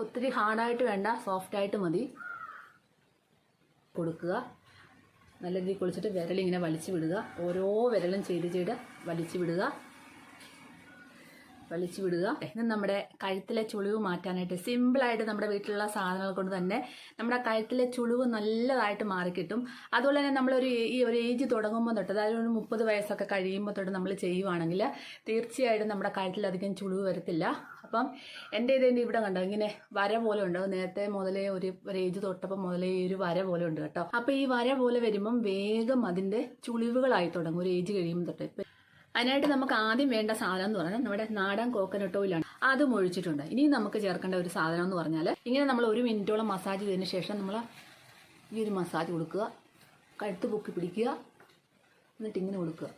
ഒത്തിരി ഹാർഡായിട്ട് വേണ്ട സോഫ്റ്റായിട്ട് മതി. കൊടുക്കുക. നല്ല രീതിയിൽ കുളിച്ചിട്ട് വിരലിങ്ങനെ വലിച്ചു വിടുക. ഓരോ വിരലും ചെയ്ത് ചെയ്ത് വലിച്ചു വിടുക. വലിച്ചു വിടുക. ഇന്ന് നമ്മുടെ കഴുത്തിലെ ചുളിവ് മാറ്റാനായിട്ട് സിമ്പിളായിട്ട് നമ്മുടെ വീട്ടിലുള്ള സാധനങ്ങൾ കൊണ്ട് തന്നെ നമ്മുടെ കഴുത്തിലെ ചുളിവ് നല്ലതായിട്ട് മാറിക്കിട്ടും. അതുപോലെ തന്നെ നമ്മളൊരു ഈ ഒരു ഏജ് തുടങ്ങുമ്പോൾ തൊട്ട് അതായത് ഒരു മുപ്പത് വയസ്സൊക്കെ കഴിയുമ്പോൾ തൊട്ട് നമ്മൾ ചെയ്യുവാണെങ്കിൽ തീർച്ചയായിട്ടും നമ്മുടെ കഴുത്തിലധികം ചുളിവ് വരത്തില്ല. അപ്പം എന്റെ ഇതിന്റെ ഇവിടെ കണ്ടോ? ഇങ്ങനെ വര പോലെ ഉണ്ട്. നേരത്തെ മുതലേ ഒരു ഏജ് തൊട്ടപ്പോൾ മുതലേ ഒരു വര പോലെ ഉണ്ട് കേട്ടോ. അപ്പം ഈ വര പോലെ വരുമ്പം വേഗം അതിന്റെ ചുളിവുകളായി തുടങ്ങും ഒരു ഏജ് കഴിയുമ്പോൾ തൊട്ട്. അതിനായിട്ട് നമുക്ക് ആദ്യം വേണ്ട സാധനം എന്ന് പറഞ്ഞാൽ നമ്മുടെ നാടൻ കോക്കനട്ട് ഓയിലാണ് അതും ഒഴിച്ചിട്ടുണ്ട്. ഇനി നമുക്ക് ചേർക്കേണ്ട ഒരു സാധനം എന്ന് പറഞ്ഞാൽ ഇങ്ങനെ നമ്മൾ ഒരു മിനിറ്റോളം മസാജ് ചെയ്തതിന് ശേഷം നമ്മൾ ഈ ഒരു മസാജ് കൊടുക്കുക. കഴുത്ത് പൊക്കി പിടിക്കുക. എന്നിട്ട് ഇങ്ങനെ കൊടുക്കുക.